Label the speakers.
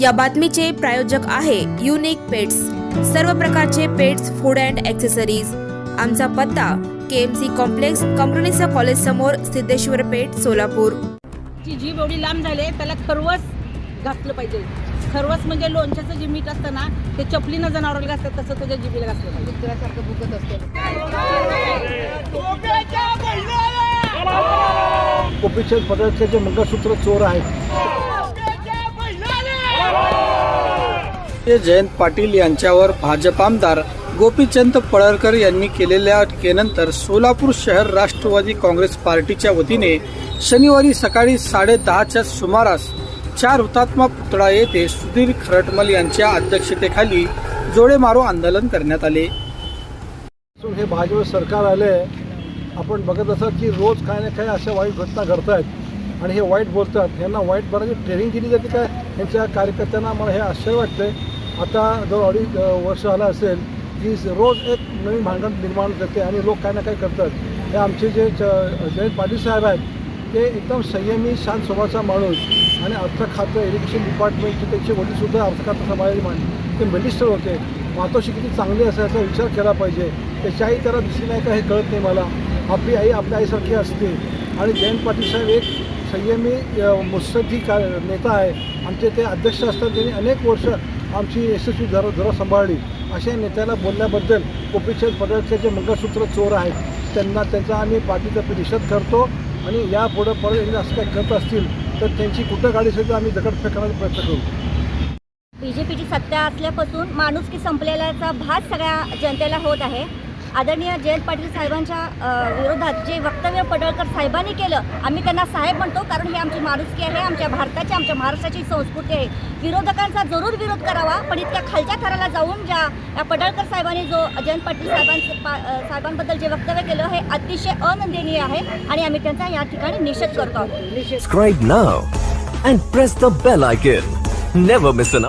Speaker 1: या बातमीचे प्रायोजक आहे युनिक पेट्स सर्व प्रकारचे पेट्स फूड अँड ॲक्सेसरीज आमचा पत्ता K M C complex Kamarunnisa college समोर सिद्धेश्वर पेठ सोलापूर.
Speaker 2: ची जीभ एवढी लांब झाली त्याला खरवस घातलं पाहिजे. खरवस म्हणजे लोणच्याचं जे मीठ असतं ना ते चपलीनं जनावराला घासतात तसं त्याच्या जिभीला घातलं पाहिजे. कुत्र्यासारखं भुकत असतं.
Speaker 3: पडळकरचे मंगळसूत्र चोर आहेत
Speaker 4: ते जयंत पाटील यांच्यावर भाजप आमदार गोपीचंद पडळकर यांनी केलेल्या अटकेनंतर सोलापूर शहर राष्ट्रवादी काँग्रेस पार्टीच्या वतीने शनिवारी सकाळी साडेदहाच्या सुमारास चार हुतात्मा पुतळा येथे सुधीर खरटमल यांच्या अध्यक्षतेखाली जोडे मारो आंदोलन करण्यात आले.
Speaker 3: हे भाजप सरकार आले आपण बघत असाल की रोज काय ना काय अशा वाईट घटना घडत आहेत आणि हे वाईट बोलतात. यांना वाईट बनायची ट्रेनिंग दिली जाते काय यांच्या कार्यकर्त्यांना मला हे आश्चर्य वाटते आता जवळ अडीच वर्ष झालं असेल की रोज एक नवीन भांडण निर्माण करते आणि लोक काय ना काय करतात. हे आमचे जे च- जयंत पाटील साहेब आहेत ते एकदम संयमी शांत स्वभावाचा माणूस आणि अर्थ खातं एज्युकेशन डिपार्टमेंटचे त्यांचे वडीलसुद्धा अर्थ खातं सांभाळले माणूस ते मिनिस्टर होते. मातोशी किती चांगली असायचा विचार केला पाहिजे. त्याची आई त्याला दिसली नाही का हे कळत नाही मला. आपली आई आपल्या आईसारखी असते. आणि जयंत पाटील साहेब एक संयमी अ, का नेता आहे. आमचे ते अध्यक्ष असतात त्यांनी अनेक वर्ष आमची यशस्वी जरा जरा सांभाळली. अशा नेत्याला बोलल्याबद्दल गोपीचंद जे मंगळसूत्र चोर आहेत त्यांना त्यांचा आम्ही पार्टीतर्फे निषेध करतो आणि यापुढं परत एकदा असं काही करत असतील तर त्यांची कुठं गाडी असेल तर आम्ही दगडफेक करण्याचा प्रयत्न करू.
Speaker 5: बीजेपीची सत्ता असल्यापासून माणुसकी संपलेल्याचा भास सगळ्या जनतेला होत आहे. आदरणीय जयंत पाटील साहेबांच्या विरोधात जे वक्तव्य पडळकर साहेबांनी केलं आम्ही त्यांना साहेब म्हणतो कारण हे आमची माणुसकी आहे आमच्या भारताची आमच्या महाराष्ट्राची संस्कृती आहे. विरोधकांचा जरूर विरोध करावा पण इतक्या खालच्या थराला जाऊन ज्या या पडळकर साहेबांनी जो जयंत पाटील साहेबांचं साहेबांबद्दल जे वक्तव्य केलं हे अतिशय अनंदनीय आहे आणि आम्ही त्यांचा या ठिकाणी निषेध करतो आहोत.
Speaker 6: Subscribe now and press the bell